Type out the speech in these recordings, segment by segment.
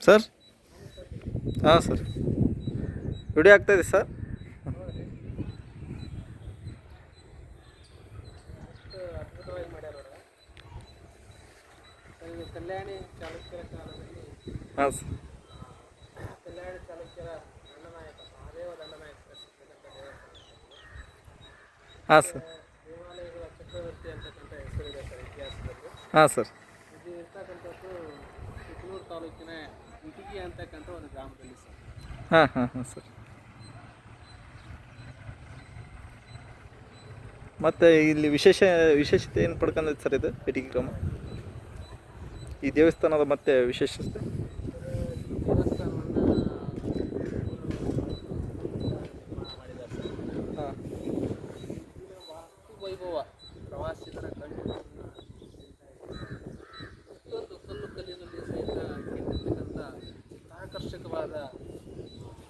Sir? ಹಾಂ, sir. Video ಆಗ್ತಾಯಿದೆ sir? Kalyani ಚಾಲುಕ್ಯರ ಕಾಲದಲ್ಲಿ ಹಾಂ, ಸರ್. ಕಲ್ಯಾಣಿ ಚಾಲುಕ್ಯರ ದಂಡನಾಯಕ ಮಹಾದೇವ ಹಾಂ, ಸರ್. ದೇವಾಲಯಗಳ ಚಕ್ರವರ್ತಿ ಅಂತಕ್ಕಂಥ ಹೆಸರಿದೆ ಸರ್ ಇತಿಹಾಸದಲ್ಲಿ ಹಾಂ, ಸರ್. ತಾಲೂಕಿನ ಇಟಗಿ ಅಂತಕ್ಕಂಥ ಒಂದು ಗ್ರಾಮದಲ್ಲಿ ಸರ್. ಹಾಂ ಹಾಂ ಹಾಂ, ಸರ್. ಮತ್ತು ಇಲ್ಲಿ ವಿಶೇಷ, ವಿಶೇಷತೆ ಏನು ಪಡ್ಕೊಂಡೈತೆ ಸರ್ ಇದು ಇಟಗಿ ಗ್ರಾಮ? ಈ ದೇವಸ್ಥಾನದ ಮತ್ತೆ ವಿಶೇಷತೆ ದೇವಸ್ಥಾನವನ್ನು ಮಾಡಿದ್ದಾರೆ ಸರ್ ಹಾಂ ಇಲ್ಲಿನ ವಾಸ್ತು ವೈಭವ ಪ್ರವಾಸಿಗರ ಕಣ್ಣು ಪ್ರತಿಯೊಂದು ಕಲ್ಲು ಕಲ್ಲಿನಲ್ಲಿ ಸಹಿತ ಕೆತ್ತಿರ್ತಕ್ಕಂಥ ಆಕರ್ಷಕವಾದ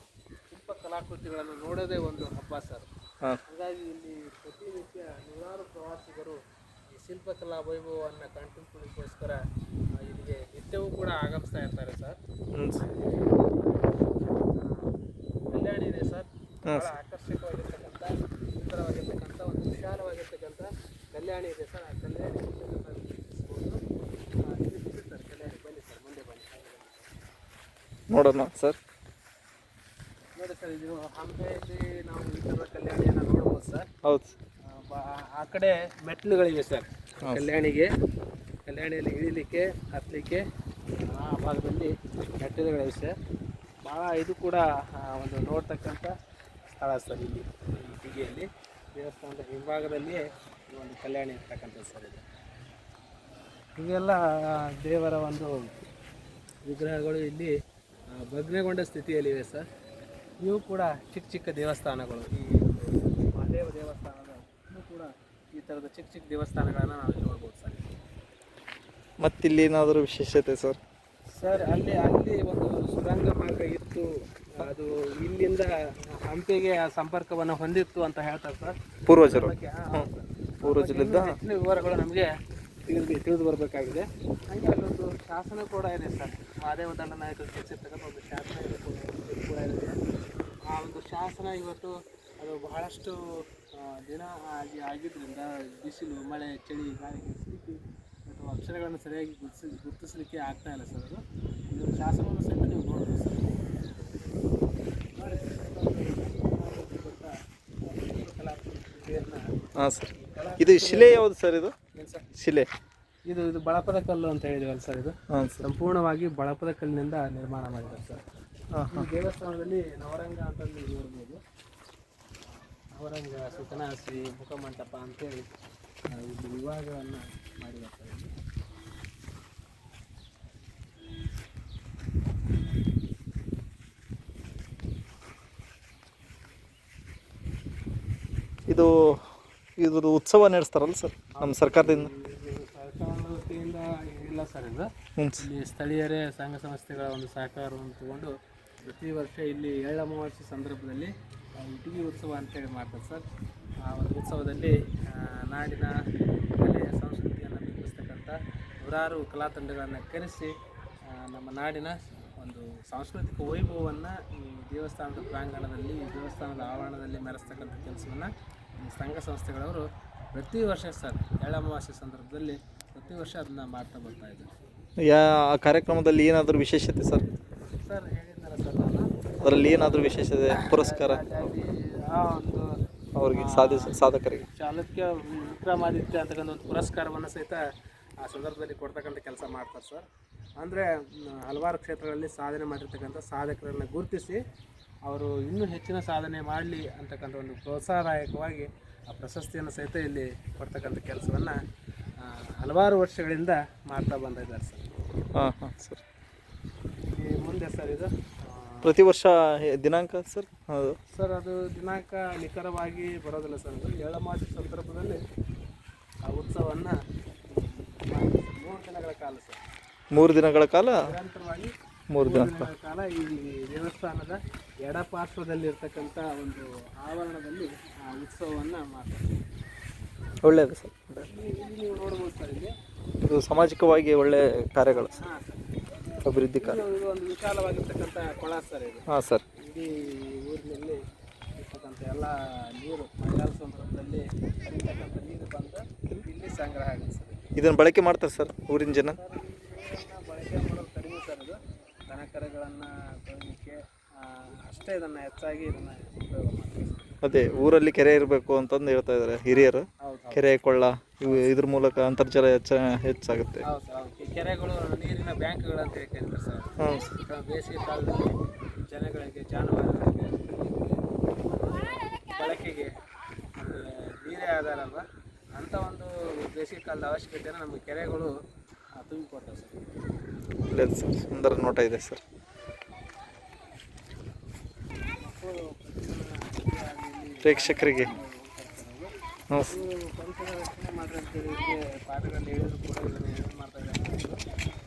ಶಿಲ್ಪ ಕಲಾಕೃತಿಗಳನ್ನು ನೋಡೋದೇ ಒಂದು ಹಬ್ಬ ಸರ್. ಹಾಂ. ಹಾಗಾಗಿ ಇಲ್ಲಿ ಪ್ರತಿನಿತ್ಯ ನೂರಾರು ಪ್ರವಾಸಿಗರು ಈ ಶಿಲ್ಪಕಲಾ ವೈಭವವನ್ನು ಕಣ್ತುಂಬಿಕೊಳ್ಳಿಕ್ಕೋಸ್ಕರ ಆ, ಇಲ್ಲಿಗೆ ನಿತ್ಯವೂ ಕೂಡ ಆಗಮಿಸ್ತಾ ಇರ್ತಾರೆ ಸರ್. ಕಲ್ಯಾಣ ಇದೆ ಸರ್. ಬಹಳ ಆಕರ್ಷಕವಾಗಿರ್ತಕ್ಕಂಥ ಸುಂದರವಾಗಿರ್ತಕ್ಕಂಥ ಒಂದು ವಿಶಾಲವಾಗಿರ್ತಕ್ಕಂಥ ಕಲ್ಯಾಣಿ ಇದೆ ಸರ್ ಆ ಕಲ್ಯಾಣಿ ಇರ್ತಕ್ಕಂಥ ವೀಕ್ಷಿಸ್ಬೋದು. ಆ, ಇದು ಇದೆ ಸರ್ ಕಲ್ಯಾಣಿ ಬನ್ನಿ ಸರ್ ಮುಂದೆ ಬನ್ನಿ ನೋಡೋಣ ಸರ್. ನೋಡಿ ಸರ್ ಇದು ಹಂಪೆಯಲ್ಲಿ ನಾವು ಈ ಥರದ ಕಲ್ಯಾಣಿಯನ್ನು ನೋಡ್ಬೋದು ಸರ್. ಹೌದು. ಆ, ಕಡೆ ಮೆಟ್ಲುಗಳಿವೆ ಸರ್. ಕಲ್ಯಾಣಿಗೆ. ಕಲ್ಯಾಣಿಯಲ್ಲಿ ಇಳಿಲಿಕ್ಕೆ ಹತ್ತಲಿಕ್ಕೆ ಆ ಭಾಗದಲ್ಲಿ ಮೆಟ್ಟಿಲುಗಳಿವೆ ಸರ್. ಭಾಳ ಇದು ಕೂಡ ಒಂದು ನೋಡ್ತಕ್ಕಂಥ ಸ್ಥಳ ಸರ್ ಇಲ್ಲಿ ಈ ದೇವಸ್ಥಾನದ ಹಿಂಭಾಗದಲ್ಲಿಯೇ ಈ ಒಂದು ಕಲ್ಯಾಣಿ ಇರ್ತಕ್ಕಂಥದ್ದು ಸರ್ ಇದು. ಇವೆಲ್ಲ ದೇವರ ಒಂದು ವಿಗ್ರಹಗಳು ಇಲ್ಲಿ ಭಗ್ನಗೊಂಡ ಸ್ಥಿತಿಯಲ್ಲಿವೆ ಸರ್. ಇವು ಕೂಡ ಚಿಕ್ಕ ಚಿಕ್ಕ ದೇವಸ್ಥಾನಗಳು. ಈ ಮಹಾದೇವ ದೇವಸ್ಥಾನದ ಇನ್ನೂ ಕೂಡ ಈ ಥರದ ಚಿಕ್ಕ ಚಿಕ್ಕ ದೇವಸ್ಥಾನಗಳನ್ನು ನಾವು ನೋಡ್ಬೋದು ಸರ್. ಮತ್ತಿಲ್ಲಿ ಏನಾದರೂ ವಿಶೇಷತೆ ಸರ್? ಸರ್ ಅಲ್ಲಿ ಅಲ್ಲಿ ಒಂದು ಸುರಂಗ ಮಾರ್ಗ ಇತ್ತು. ಅದು ಇಲ್ಲಿಂದ ಹಂಪಿಗೆ ಆ ಸಂಪರ್ಕವನ್ನು ಹೊಂದಿತ್ತು ಅಂತ ಹೇಳ್ತಾರೆ ಸರ್. ಪೂರ್ವಜರು. ಪೂರ್ವಜರಿದ್ದ ಹೆಚ್ಚಿನ ವಿವರಗಳು ನಮಗೆ ತಿಳಿದು ತಿಳಿದು ಬರಬೇಕಾಗಿದೆ. ಹಾಗೆ ಅಲ್ಲೊಂದು ಶಾಸನ ಕೂಡ ಇದೆ ಸರ್. ಮಹಾದೇವ ದಂಡನಾಯಕರು ಕೆತ್ತಿರ್ತಕ್ಕಂಥ ಒಂದು ಶಾಸನ ಇವತ್ತು ಕೂಡ ಆ ಒಂದು ಶಾಸನ ಇವತ್ತು ಅದು ಬಹಳಷ್ಟು ದಿನ ಆಗಿ ಆಗಿದ್ದರಿಂದ ಬಿಸಿಲು ಮಳೆ ಚಳಿ ಗಾಳಿಗೆ ಸಿಲುಕಿ ಅಥವಾ ಅಕ್ಷರಗಳನ್ನು ಸರಿಯಾಗಿ ಗುರುತಿಸಿ ಗುರುತಿಸಲಿಕ್ಕೆ ಆಗ್ತಾ ಇಲ್ಲ ಸರ್ ಅದು. ಇದು ಶಾಸನವನ್ನು ಸಹಿತ ನೀವು ನೋಡ್ಬೋದು ಸರ್ ನೋಡಿ ಸರ್, ಹಾಂ ಸರ್. ಇದು ಶಿಲೆ ಯಾವುದು ಸರ್ ಇದು? ಶಿಲೆ. ಇದು ಇದು ಬಳಪದ ಕಲ್ಲು ಅಂತ ಹೇಳಿದ್ವಲ್ಲ ಸರ್ ಇದು? ಹಾಂ ಸರ್. ಸಂಪೂರ್ಣವಾಗಿ ಬಳಪದ ಕಲ್ಲಿನಿಂದ ನಿರ್ಮಾಣ ಮಾಡಿದ್ದಾರೆ ಸರ್. ಹಾಂ ಈ ದೇವಸ್ಥಾನದಲ್ಲಿ ನವರಂಗ ಅಂತಂದು ನೋಡ್ಬೋದು ನವರಂಗ ಸುಖನಾಸಿ ಮುಖಮಂಟಪ ಅಂತೇಳಿ ಇದು ಇಲ್ಲಿ ವಿಭಾಗವನ್ನು ಮಾಡಿದ್ದಾರೆ ಸರ್ ಇದು ಇದ್ರ ಉತ್ಸವ ನಡೆಸ್ತಾರಲ್ಲ ಸರ್ ನಮ್ಮ ಸರ್ಕಾರದಿಂದ ಇದು ಸರ್ಕಾರದ ವತಿಯಿಂದ ಇಲ್ಲ ಸರ್ ಇದು. ಇಲ್ಲಿ ಸ್ಥಳೀಯರೇ ಸಂಘ ಸಂಸ್ಥೆಗಳ ಒಂದು ಸಹಕಾರವನ್ನು ತಗೊಂಡು ಪ್ರತಿ ವರ್ಷ ಇಲ್ಲಿ ಎಳ್ಳ ಅಮಾವಾಸ್ಯೆ ಸಂದರ್ಭದಲ್ಲಿ ಇಟಗಿ ಉತ್ಸವ ಅಂತೇಳಿ ಮಾಡ್ತಾರೆ ಸರ್. ಆ ಒಂದು ಉತ್ಸವದಲ್ಲಿ ನಾಡಿನ ಕಲೆ ಸಂಸ್ಕೃತಿಯನ್ನು ಬಿಂಬಿಸ್ತಕ್ಕಂಥ ನೂರಾರು ಕಲಾ ತಂಡಗಳನ್ನು ಕರೆಸಿ ನಮ್ಮ ನಾಡಿನ ಒಂದು ಸಾಂಸ್ಕೃತಿಕ ವೈಭವವನ್ನು ಈ ದೇವಸ್ಥಾನದ ಪ್ರಾಂಗಣದಲ್ಲಿ ಈ ದೇವಸ್ಥಾನದ ಆವರಣದಲ್ಲಿ ಮೆರೆಸ್ತಕ್ಕಂಥ ಕೆಲಸವನ್ನು ಸಂಘ ಸಂಸ್ಥೆಗಳವರು ಪ್ರತಿ ವರ್ಷ ಸರ್ ಎಳ್ಳ ಅಮಾವಾಸ್ಯೆ ಸಂದರ್ಭದಲ್ಲಿ ಪ್ರತಿ ವರ್ಷ ಅದನ್ನ ಮಾಡ್ತಾ ಬರ್ತಾ ಇದ್ದಾರೆ ಯಾ ಆ ಕಾರ್ಯಕ್ರಮದಲ್ಲಿ ಏನಾದರೂ ವಿಶೇಷತೆ ಸರ್? ಸರ್ ಹೇಳಿದ್ನಲ್ಲ ಸರ್ ನಾನು. ಅದರಲ್ಲಿ ಏನಾದರೂ ವಿಶೇಷತೆ ಪುರಸ್ಕಾರ? ಆ ಒಂದು ಅವ್ರಿಗೆ ಸಾಧಿಸ ಸಾಧಕರಿಗೆ. ಚಾಲುಕ್ಯ ವಿಕ್ರಮಾದಿತ್ಯ ಅಂತಕ್ಕಂಥ ಒಂದು ಪುರಸ್ಕಾರವನ್ನು ಸಹಿತ ಆ ಸಂದರ್ಭದಲ್ಲಿ ಕೊಡ್ತಕ್ಕಂಥ ಕೆಲಸ ಮಾಡ್ತಾರೆ ಸರ್. ಅಂದರೆ ಹಲವಾರು ಕ್ಷೇತ್ರಗಳಲ್ಲಿ ಸಾಧನೆ ಮಾಡಿರ್ತಕ್ಕಂಥ ಸಾಧಕರನ್ನು ಗುರುತಿಸಿ ಅವರು ಇನ್ನೂ ಹೆಚ್ಚಿನ ಸಾಧನೆ ಮಾಡಲಿ ಅಂತಕ್ಕಂಥ ಒಂದು ಪ್ರೋತ್ಸಾಹದಾಯಕವಾಗಿ ಆ ಪ್ರಶಸ್ತಿಯನ್ನು ಸಹಿತ ಇಲ್ಲಿ ಕೊಡ್ತಕ್ಕಂಥ ಕೆಲಸವನ್ನು ಹಲವಾರು ವರ್ಷಗಳಿಂದ ಮಾಡ್ತಾ ಬಂದಿದ್ದಾರೆ ಸರ್. ಹಾಂ ಹಾಂ ಸರ್. ಈ ಮುಂದೆ ಸರ್ ಇದು ಪ್ರತಿ ವರ್ಷ ದಿನಾಂಕ ಸರ್? ಹೌದು. ಸರ್ ಅದು ದಿನಾಂಕ ನಿಖರವಾಗಿ ಬರೋದಿಲ್ಲ ಸರ್ ಅದು. ಎಳಮಾಸಿ ಸಂದರ್ಭದಲ್ಲಿ ಆ ಉತ್ಸವವನ್ನು ಮೂರು ದಿನಗಳ ಕಾಲ ಸರ್. ಮೂರು ದಿನಗಳ ಕಾಲ? ನಿರಂತರವಾಗಿ ಮೂರು ಮೂರು ದಿನ ದಿನಗಳ ಕಾಲ ಈ ದೇವಸ್ಥಾನದ ಎಡಪಾರ್ಶ್ವದಲ್ಲಿರ್ತಕ್ಕಂಥ ಒಂದು ಆವರಣದಲ್ಲಿ ಆ ಉತ್ಸವವನ್ನು ಮಾಡ್ತಾರೆ. ಒಳ್ಳೆಯದು ಸರ್. ಇದು ಸಾಮಾಜಿಕವಾಗಿ ಒಳ್ಳೆಯ ಕಾರ್ಯಗಳು. ಸರ್ ಅಭಿವೃದ್ಧಿ ಕಾರ್ಯ. ಒಂದು ವಿಶಾಲವಾಗಿರ್ತಕ್ಕಂಥ ಕೊಳ ಸರ್ ಇದು ಹಾಂ ಸರ್. ಇಡೀ ಊರಿನಲ್ಲಿ ಇರ್ತಕ್ಕಂಥ ಎಲ್ಲ ನೀರು ಮಳೆಗಾಲ ಸಂದರ್ಭದಲ್ಲಿ ಹರಿತಕ್ಕಂಥ ನೀರು ಬಂದು ಇಲ್ಲಿ ಸಂಗ್ರಹ ಆಗಿದೆ ಸರ್ ಇದನ್ನು ಬಳಕೆ ಮಾಡ್ತಾರೆ ಸರ್ ಊರಿನ ಜನ? ಬಳಕೆ ಮಾಡೋದು ಕಡಿಮೆ ಸರ್ ಇದು ದನ ಕರುಗಳನ್ನು ಅಷ್ಟೇ ಇದನ್ನು ಹೆಚ್ಚಾಗಿ ಇದನ್ನು ಉಪಯೋಗ ಮಾಡ್ತಾರೆ. ಅದೇ, ಊರಲ್ಲಿ ಕೆರೆ ಇರಬೇಕು ಅಂತಂದು ಹೇಳ್ತಾ ಇದ್ದಾರೆ ಹಿರಿಯರು. ಕೆರೆ ಕೊಳ್ಳ ಇವು ಇದ್ರ ಮೂಲಕ ಅಂತರ್ಜಲ ಹೆಚ್ಚ ಹೆಚ್ಚಾಗುತ್ತೆ. ಕೆರೆಗಳು ನೀರಿನ ಬ್ಯಾಂಕ್ಗಳು ಅಂತ ಹೇಳಿ ಸರ್. ಬೇಸಿಗೆ ಕಾಲದಲ್ಲಿ ಜನಗಳಿಗೆ ಜಾನುವಾರುಗಳಿಗೆ ಬಳಕೆಗೆ ನೀರೇ ಆಧಾರ ಅಲ್ವಾ? ಅಂಥ ಒಂದು ಬೇಸಿಗೆ ಕಾಲದ ಅವಶ್ಯಕತೆಯನ್ನು ನಮಗೆ ಕೆರೆಗಳು ತುಂಬಿಕೊಡ್ತವೆ ಸರ್. ಒಳ್ಳೆಯದು ಸರ್. ಸುಂದರ ನೋಟ ಇದೆ ಸರ್. ಪ್ರೇಕ್ಷಕರಿಗೆ. ಪರಿಸರ ರಕ್ಷಣೆ ಅಂತೇಳಿ ಹೇಳಿ ಪಾಠಗಳಲ್ಲಿ ಹೇಳಿದ್ರು ಕೂಡ ಇದನ್ನು ಏನು ಮಾಡ್ತಾ ಇದ್ದಾರೆ